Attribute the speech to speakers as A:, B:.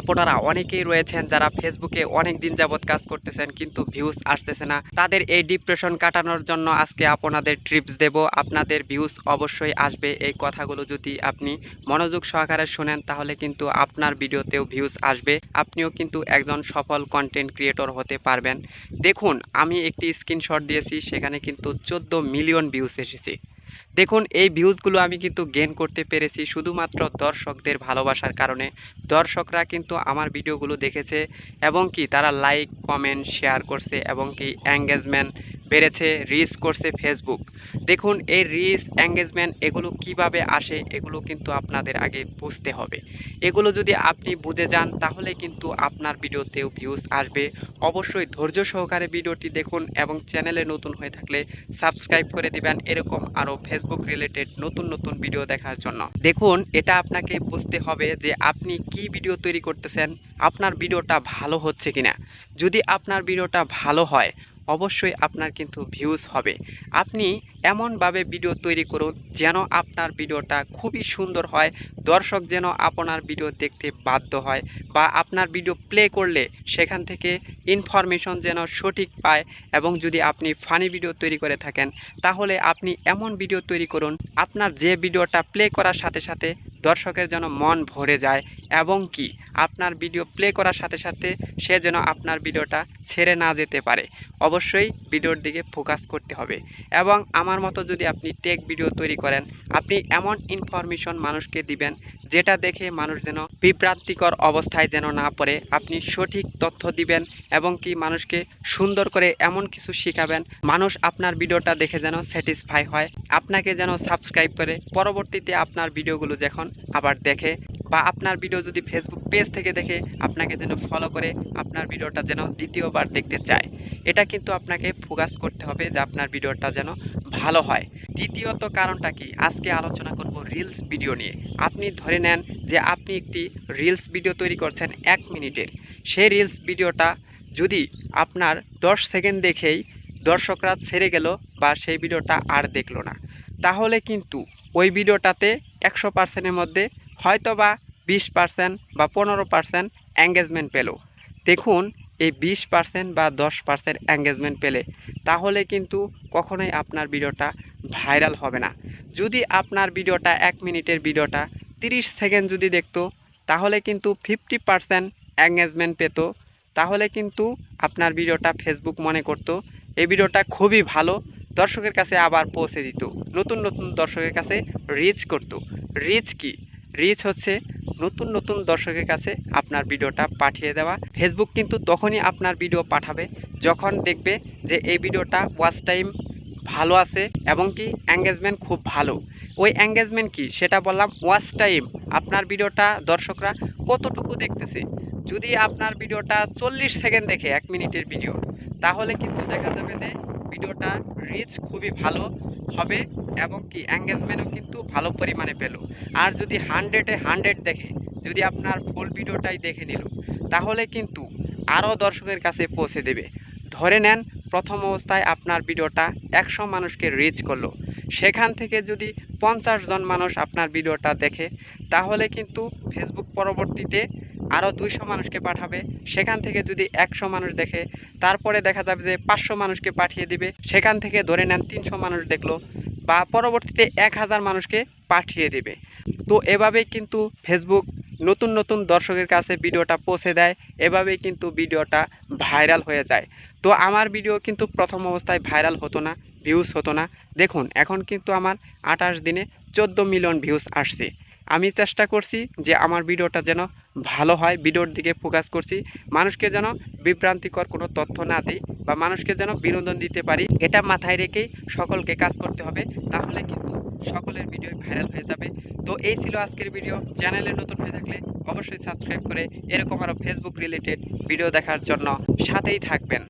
A: আপনারা অনেকেই রয়েছেন যারা ফেসবুকে অনেক দিন যাবৎ কাজ করতেছেন, কিন্তু ভিউজ আসতেছে না। তাদের এই ডিপ্রেশন কাটানোর জন্য আজকে আপনাদের ট্রিপস দেব। আপনাদের ভিউজ অবশ্যই আসবে। এই কথাগুলো যদি আপনি মনোযোগ সহকারে শোনেন, তাহলে কিন্তু আপনার ভিডিওতেও ভিউজ আসবে। আপনিও কিন্তু একজন সফল কন্টেন্ট ক্রিয়েটর হতে পারবেন। দেখুন, আমি একটি স্ক্রিনশট দিয়েছি, সেখানে কিন্তু চোদ্দ মিলিয়ন ভিউজ এসেছে। দেখুন, এই ভিউজগুলো আমি কিন্তু গেন করতে পেরেছি শুধুমাত্র দর্শকদের ভালোবাসার কারণে। দর্শকরা কিন্তু আমার ভিডিওগুলো দেখেছে এবং কি তারা লাইক কমেন্ট শেয়ার করছে এবং কি এঙ্গেজমেন্ট বেড়েছে রিচ করছে ফেসবুক দেখুন, এই রিচ এঙ্গেজমেন্ট এগুলো কীভাবে আসে, এগুলো কিন্তু আপনাদের আগে বুঝতে হবে। এগুলো যদি আপনি বুঝে যান, তাহলে কিন্তু আপনার ভিডিওতেও ভিউজ আসবে। অবশ্যই ধৈর্য সহকারে ভিডিওটি দেখুন এবং চ্যানেলে নতুন হয়ে থাকলে সাবস্ক্রাইব করে দিবেন এরকম আরও ফেসবুক রিলেটেড নতুন নতুন ভিডিও দেখার জন্য। দেখুন, এটা আপনাকে বুঝতে হবে যে আপনি কি ভিডিও তৈরি করতেছেন, আপনার ভিডিওটা ভালো হচ্ছে কিনা। যদি আপনার ভিডিওটা ভালো হয় অবশ্যই আপনার কিন্তু ভিউজ হবে। আপনি এমনভাবে ভিডিও তৈরি করুন যেন আপনার ভিডিওটা খুবই সুন্দর হয়, দর্শক যেন আপনার ভিডিও দেখতে বাধ্য হয় বা আপনার ভিডিও প্লে করলে সেখান থেকে ইনফরমেশন যেন সঠিক পায় এবং যদি আপনি ফানি ভিডিও তৈরি করে থাকেন, তাহলে আপনি এমন ভিডিও তৈরি করুন, আপনার যে ভিডিওটা প্লে করার সাথে সাথে দর্শকের যেন মন ভরে যায় এবং কি আপনার ভিডিও প্লে করার সাথে সাথে সে যেন আপনার ভিডিওটা ছেড়ে না যেতে পারে। অবশ্যই ভিডিওর দিকে ফোকাস করতে হবে এবং আমার মতো যদি আপনি টেক ভিডিও তৈরি করেন, আপনি এমন ইনফরমেশন মানুষকে দিবেন, যেটা দেখে মানুষ যেন বিভ্রান্তিকর অবস্থায় যেন না পড়ে, আপনি সঠিক তথ্য দিবেন এবং কি মানুষকে সুন্দর করে এমন কিছু শেখাবেন, মানুষ আপনার ভিডিওটা দেখে যেন স্যাটিসফাই হয়। আপনাকে যেন সাবস্ক্রাইব করে পরবর্তীতে আপনার ভিডিওগুলো যখন আবার দেখে বা আপনার ভিডিও যদি ফেসবুক পেজ থেকে দেখে আপনাকে যেন ফলো করে, আপনার ভিডিওটা যেন দ্বিতীয়বার দেখতে চায়, এটা কিন্তু আপনাকে ফোকাস করতে হবে যে আপনার ভিডিওটা যেন ভালো হয়। দ্বিতীয়ত কারণটা কি? আজকে আলোচনা করব রিলস ভিডিও নিয়ে। আপনি ধরে নেন যে আপনি একটি রিলস ভিডিও তৈরি করছেন এক মিনিটের। সেই রিলস ভিডিওটা যদি আপনার দশ সেকেন্ড দেখেই দর্শকরা ছেড়ে গেল বা সেই ভিডিওটা আর দেখল না, তাহলে কিন্তু ওই ভিডিওটাতে একশো পার্সেন্টের মধ্যে হয়তো বা বিশ পার্সেন্ট বা পনেরো পার্সেন্ট এঙ্গেজমেন্ট পেল। দেখুন, এই বিশ পার্সেন্ট বা দশ পার্সেন্ট এঙ্গেজমেন্ট পেলে তাহলে কিন্তু কখনোই আপনার ভিডিওটা ভাইরাল হবে না। যদি আপনার ভিডিওটা এক মিনিটের ভিডিওটা তিরিশ সেকেন্ড যদি দেখতো, তাহলে কিন্তু ফিফটি পার্সেন্ট এঙ্গেজমেন্ট পেত। তাহলে কিন্তু আপনার ভিডিওটা ফেসবুক মনে করতো, এই ভিডিওটা খুবই ভালো, দর্শকের কাছে আবার পৌঁছে দিত, নতুন নতুন দর্শকের কাছে রিচ করত। রিচ কি? রিচ হচ্ছে নতুন নতুন দর্শকের কাছে আপনার ভিডিওটা পাঠিয়ে দেওয়া। ফেসবুক কিন্তু তখনই আপনার ভিডিও পাঠাবে যখন দেখবে যে এই ভিডিওটা ওয়াচ টাইম ভালো আছে এবং কি এঙ্গেজমেন্ট খুব ভালো। ওই এঙ্গেজমেন্ট কি? সেটা বললাম ওয়াচ টাইম আপনার ভিডিওটা দর্শকরা কতটুকু দেখতেছে? যদি আপনার ভিডিওটা চল্লিশ সেকেন্ড দেখে, এক মিনিটের ভিডিও তাহলে কিন্তু দেখা যাবে যে ভিডিওটা রিচ খুবই ভালো হবে এবং কি এঙ্গেজমেন্টও কিন্তু ভালো পরিমাণে পেল। আর যদি হান্ড্রেডে হান্ড্রেড দেখে, যদি আপনার ফুল ভিডিওটাই দেখে নিল, তাহলে কিন্তু আরও দর্শকের কাছে পৌঁছে দেবে। ধরে নেন, প্রথম অবস্থায় আপনার ভিডিওটা একশো মানুষকে রিচ করল। সেখান থেকে যদি পঞ্চাশ জন মানুষ আপনার ভিডিওটা দেখে, তাহলে কিন্তু ফেসবুক পরবর্তীতে আরও দুইশো মানুষকে পাঠাবে। সেখান থেকে যদি একশো মানুষ দেখে, তারপরে দেখা যাবে যে পাঁচশো মানুষকে পাঠিয়ে দিবে। সেখান থেকে ধরে নেন তিনশো মানুষ দেখল বা পরবর্তীতে এক হাজার মানুষকে পাঠিয়ে দিবে। তো এভাবেই কিন্তু ফেসবুক নতুন নতুন দর্শকের কাছে ভিডিওটা পৌঁছে দেয়। এভাবেই কিন্তু ভিডিওটা ভাইরাল হয়ে যায়। তো আমার ভিডিও কিন্তু প্রথম অবস্থায় ভাইরাল হতো না ভিউজ হতো না। দেখুন, এখন কিন্তু আমার আঠাশ দিনে চোদ্দ মিলিয়ন ভিউজ আসছে। আমি চেষ্টা করছি যে আমার ভিডিওটা যেন ভালো হয়, ভিডিওর দিকে ফোকাস করছি। মানুষকে যেন বিভ্রান্তিকর কোনো তথ্য না দিই বা মানুষকে যেন বিনোদন দিতে পারি, এটা মাথায় রেখেই সকলকে কাজ করতে হবে। তাহলে কিন্তু সকলের ভিডিও ভাইরাল হয়ে যাবে। তো এই ছিল আজকের ভিডিও। চ্যানেলে নতুন হয়ে থাকলে অবশ্যই সাবস্ক্রাইব করে এরকম আরও ফেসবুক রিলেটেড ভিডিও দেখার জন্য সাথেই থাকবেন।